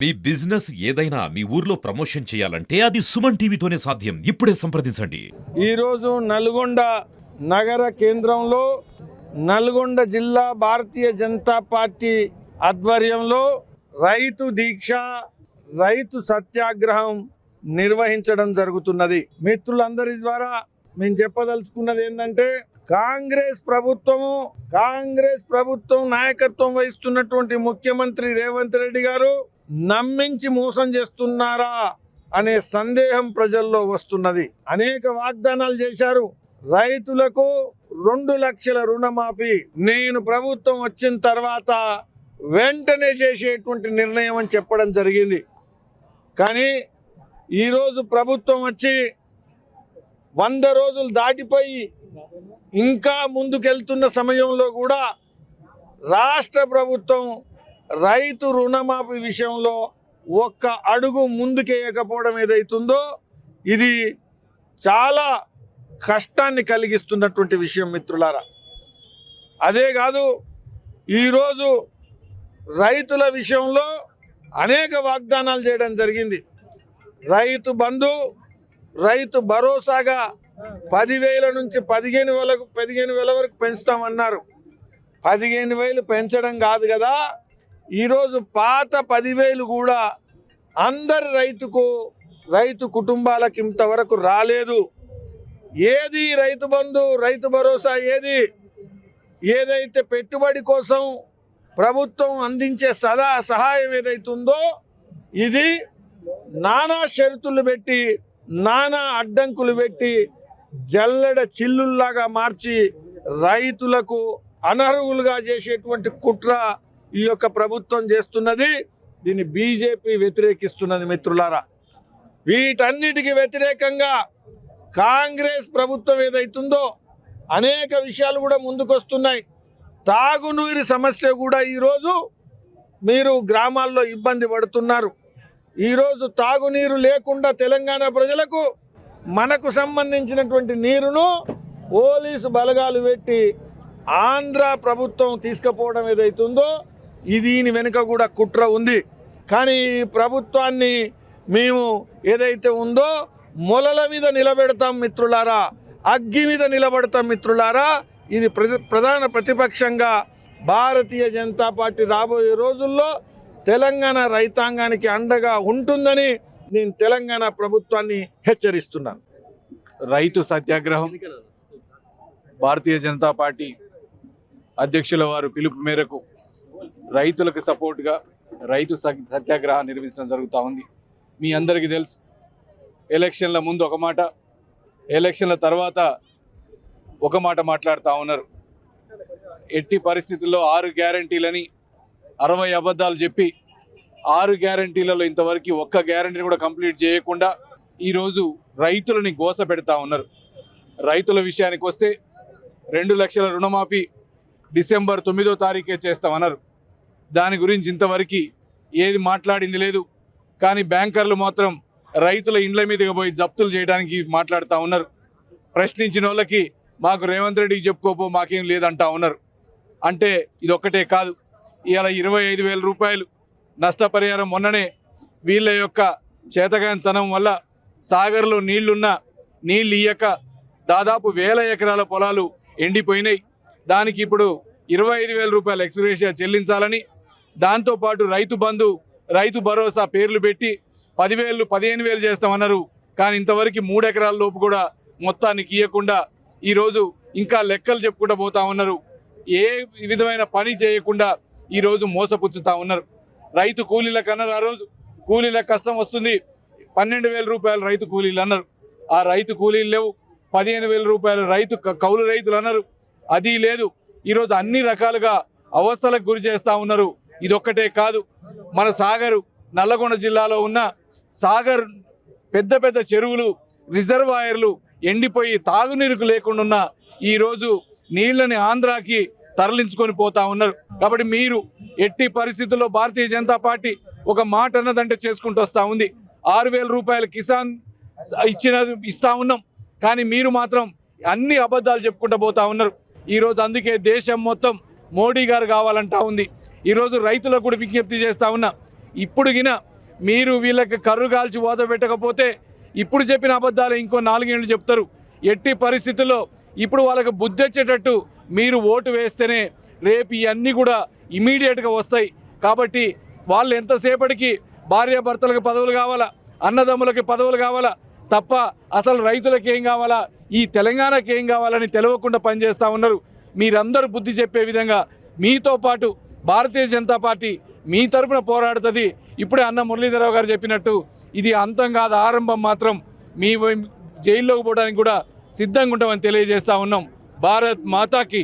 మీ business ఏదైనా మీ ఊర్లో promotion చేయాలంటే అది సుమన్ టీవీతోనే సాధ్యం. ఇప్పుడే సంప్రదించండి. ఈరోజు నల్గొండ నగర కేంద్రంలో నల్గొండ జిల్లా భారతీయ జనతా పార్టీ ఆధ్వర్యంలో రైతు దీక్ష రైతు సత్యాగ్రహం నిర్వహించడం జరుగుతున్నది. మిత్రులందరి ద్వారా మేము చెప్పదలుచుకున్నది ఏంటంటే కాంగ్రెస్ ప్రభుత్వము కాంగ్రెస్ ప్రభుత్వం నాయకత్వం వహిస్తున్నటువంటి ముఖ్యమంత్రి రేవంత్ రెడ్డి గారు నమ్మించి మోసం చేస్తున్నారా అనే సందేహం ప్రజల్లో వస్తున్నది. అనేక వాగ్దానాలు చేశారు. రైతులకు రెండు లక్షల రుణమాఫీ. నేను ప్రభుత్వం వచ్చిన తర్వాత వెంటనే చేసేటువంటి నిర్ణయం అని చెప్పడం జరిగింది. కానీ ఈరోజు ప్రభుత్వం వచ్చి వంద రోజులు దాటిపోయి ఇంకా ముందుకెళ్తున్న సమయంలో కూడా రాష్ట్ర ప్రభుత్వం రైతు రుణమాఫీ విషయంలో ఒక్క అడుగు ముందుకేయకపోవడం ఏదైతుందో ఇది చాలా కష్టాన్ని కలిగిస్తున్నటువంటి విషయం మిత్రులారా. అదే కాదు ఈరోజు రైతుల విషయంలో అనేక వాగ్దానాలు చేయడం జరిగింది. రైతు బంధు రైతు భరోసాగా పదివేల నుంచి పదిహేను వేలకు పదిహేను వేల వరకు పెంచుతామన్నారు. పదిహేను వేలు పెంచడం కాదు కదా ఈరోజు పాత పదివేలు కూడా అందరి రైతుకు రైతు కుటుంబాలకు ఇంతవరకు రాలేదు. ఏది రైతు బంధు రైతు భరోసా ఏది? ఏదైతే పెట్టుబడి కోసం ప్రభుత్వం అందించే సదా సహాయం ఏదైతుందో ఇది నానా షరతులు పెట్టి నానా అడ్డంకులు పెట్టి జల్లెడ చిల్లుల్లాగా మార్చి రైతులకు అనర్హులుగా చేసేటువంటి కుట్ర ఈ యొక్క ప్రభుత్వం చేస్తున్నది దీన్ని బీజేపీ వ్యతిరేకిస్తున్నది మిత్రులారా. వీటన్నిటికీ వ్యతిరేకంగా కాంగ్రెస్ ప్రభుత్వం ఏదైతుందో అనేక విషయాలు కూడా ముందుకొస్తున్నాయి. తాగునీరు సమస్య కూడా ఈరోజు మీరు గ్రామాల్లో ఇబ్బంది పడుతున్నారు. ఈరోజు తాగునీరు లేకుండా తెలంగాణ ప్రజలకు మనకు సంబంధించినటువంటి నీరును పోలీసు బలగాలు పెట్టి ఆంధ్ర ప్రభుత్వం తీసుకుపోవడం ఏదైతుందో దీని వెనుక కూడా కుట్ర ఉంది. కానీ ఈ ప్రభుత్వాన్ని మేము ఏదైతే ఉందో మొలల మీద నిలబెడతాం మిత్రులారా అగ్గి మీద నిలబడతాం మిత్రులారా ఇది ప్రధాన ప్రతిపక్షంగా భారతీయ జనతా పార్టీ రాబోయే రోజుల్లో తెలంగాణ రైతాంగానికి అండగా ఉంటుందని నేను తెలంగాణ ప్రభుత్వాన్ని హెచ్చరిస్తున్నాను. రైతు సత్యాగ్రహం భారతీయ జనతా పార్టీ అధ్యక్షుల వారు పిలుపు మేరకు రైతులకు సపోర్ట్గా రైతు సత్యాగ్రహం నిర్వహించడం జరుగుతూ ఉంది. మీ అందరికీ తెలుసు ఎలక్షన్ల ముందు ఒక మాట ఎలక్షన్ల తర్వాత ఒక మాట మాట్లాడుతూ ఉన్నారు. ఎట్టి పరిస్థితుల్లో ఆరు గ్యారంటీలని అరవై అబద్ధాలు చెప్పి ఆరు గ్యారంటీలలో ఇంతవరకు ఒక్క గ్యారంటీని కూడా కంప్లీట్ చేయకుండా ఈరోజు రైతులని గోస పెడతా ఉన్నారు. రైతుల విషయానికి వస్తే రెండు లక్షల రుణమాఫీ డిసెంబర్ తొమ్మిదో తారీఖే చేస్తామన్నారు. దాని గురించి ఇంతవరకు ఏది మాట్లాడింది లేదు. కానీ బ్యాంకర్లు మాత్రం రైతుల ఇండ్ల మీదకి పోయి జప్తులు చేయడానికి మాట్లాడుతూ ఉన్నారు. ప్రశ్నించిన వాళ్ళకి మాకు రేవంత్ రెడ్డికి చెప్పుకోపో మాకేం లేదంటా ఉన్నారు. అంటే ఇది ఒక్కటే కాదు. ఇవాళ ఇరవై ఐదు వేల రూపాయలు నష్టపరిహారం మొన్ననే వీళ్ళ యొక్క చేతగానితనం వల్ల సాగర్లో నీళ్ళున్నా నీళ్ళు ఇయ్యక దాదాపు వేల ఎకరాల పొలాలు ఎండిపోయినాయి. దానికి ఇప్పుడు ఇరవై ఐదు వేల రూపాయల ఎక్స్గ్రేషియా చెల్లించాలని దాంతోపాటు రైతు బంధు రైతు భరోసా పేర్లు పెట్టి పదివేలు పదిహేను వేలు చేస్తామన్నారు. కానీ ఇంతవరకు మూడు ఎకరాల లోపు కూడా మొత్తానికి ఇవ్వకుండా ఈరోజు ఇంకా లెక్కలు చెప్పుకుంటూ పోతా ఉన్నారు. ఏ విధమైన పని చేయకుండా ఈరోజు మోసపుచ్చుతా ఉన్నారు. రైతు కూలీలకు అన్నారు ఆ రోజు. కూలీల కష్టం వస్తుంది. పన్నెండు వేల రూపాయలు రైతు కూలీలు అన్నారు. ఆ రైతు కూలీలు లేవు. పదిహేను వేల రూపాయలు రైతు కౌలు రైతులు అన్నారు. అది లేదు. ఈరోజు అన్ని రకాలుగా అవస్థలకు గురి చేస్తూ ఉన్నారు. ఇదొక్కటే కాదు. మన సాగరు నల్లగొండ జిల్లాలో ఉన్న సాగర్ పెద్ద పెద్ద చెరువులు రిజర్వాయర్లు ఎండిపోయి తాగునీరుకు లేకుండా ఈరోజు నీళ్ళని ఆంధ్రాకి తరలించుకొని పోతా ఉన్నారు. కాబట్టి మీరు ఎట్టి పరిస్థితుల్లో భారతీయ జనతా పార్టీ ఒక మాట అన్నదంటే చేసుకుంటూ వస్తూ ఉంది. ఆరు వేల రూపాయలు కిసాన్ ఇచ్చినది ఇస్తా ఉన్నాం. కానీ మీరు మాత్రం అన్ని అబద్ధాలు చెప్పుకుంటూ పోతా ఉన్నారు. ఈరోజు అందుకే దేశం మొత్తం మోడీ గారు కావాలంటా ఉంది. ఈరోజు రైతులకు కూడా విజ్ఞప్తి చేస్తా ఉన్నా. ఇప్పుడు గిన మీరు వీళ్ళకి కర్రు కాల్చి ఓద పెట్టకపోతే ఇప్పుడు చెప్పిన అబద్ధాలు ఇంకో నాలుగేళ్ళు చెప్తారు. ఎట్టి పరిస్థితుల్లో ఇప్పుడు వాళ్ళకి బుద్ధి వచ్చేటట్టు మీరు ఓటు వేస్తేనే రేపు ఇవన్నీ కూడా ఇమీడియట్గా వస్తాయి. కాబట్టి వాళ్ళు ఎంతసేపటికి భార్యాభర్తలకు పదవులు కావాలా? అన్నదమ్ములకి పదవులు కావాలా? తప్ప అసలు రైతులకు ఏం కావాలా? ఈ తెలంగాణకి ఏం కావాలని తెలవకుండా పనిచేస్తూ ఉన్నారు. మీరందరూ బుద్ధి చెప్పే విధంగా మీతో పాటు భారతీయ జనతా పార్టీ మీ తరపున పోరాడుతుంది. ఇప్పుడే అన్న మురళీధరరావు గారు చెప్పినట్టు ఇది అంతం కాదు ఆరంభం మాత్రం మీ జైల్లోకి పోవడానికి కూడా సిద్ధంగా ఉంటామని తెలియజేస్తా ఉన్నాం. భారత్ మాతాకి.